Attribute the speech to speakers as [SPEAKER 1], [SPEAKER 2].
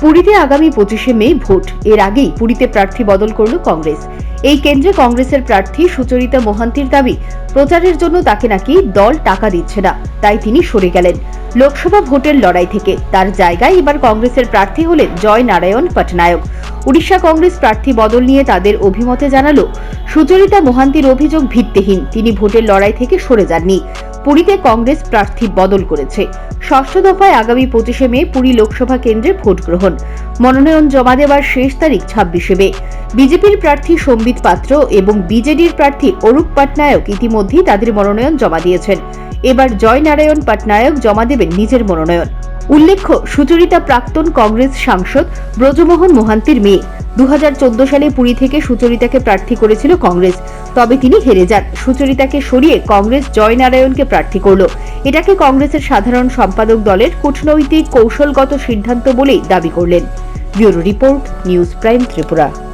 [SPEAKER 1] পুরীতে আগামী পঁচিশে মে ভোট। এর আগেই পুরীতে প্রার্থী বদল করল কংগ্রেস। এই কেন্দ্রে কংগ্রেসের প্রার্থী সুচরিতা মোহান্তির দাবি, প্রচারের জন্য তাকে নাকি দল টাকা দিচ্ছে না, তাই তিনি সরে গেলেন। লোকসভা ভোটের লড়াই থেকে তার জায়গায় এবার কংগ্রেসের প্রার্থী হলেন জয় নারায়ণ পটনায়ক। উড়িষ্যা কংগ্রেস প্রার্থী বদল নিয়ে তাদের অভিমতে জানালো, সুচরিতা মোহান্তির অভিযোগ ভিত্তিহীন, তিনি ভোটের লড়াই থেকে সরে যাননি। পুরীতে কংগ্রেস প্রার্থী বদল করেছে। ষষ্ঠ দফায় আগামী পঁচিশে মে পুরী লোকসভা কেন্দ্রে ভোট গ্রহণ। মনোনয়ন জমা দেওয়ার শেষ তারিখ ছাব্বিশে মে। বিজেপির প্রার্থী সম্বিত পাত্র এবং বিজেডির প্রার্থী অরূপ পাটনায়ক ইতিমধ্যেই তাদের মনোনয়ন জমা দিয়েছেন। এবার জয় নারায়ণ পটনায়ক জমা দেবেন নিজের মনোনয়ন। উল্লেখ্য, সুচরিতা প্রাক্তন কংগ্রেস সাংসদ ব্রজমোহন মোহান্তির মেয়ে। দু হাজার চোদ্দ সালে পুরী থেকে সুচরিতাকে প্রার্থী করেছিল কংগ্রেস। তবে তিনি হেরে যান। সুচরিতাকে সরিয়ে কংগ্রেস জয়নারায়ণকে প্রার্থী করল। এটাকে কংগ্রেসের সাধারণ সম্পাদক দলের কূটনৈতিক কৌশলগত সিদ্ধান্ত বলেই দাবি করলেন। Bureau report, news prime Tripura.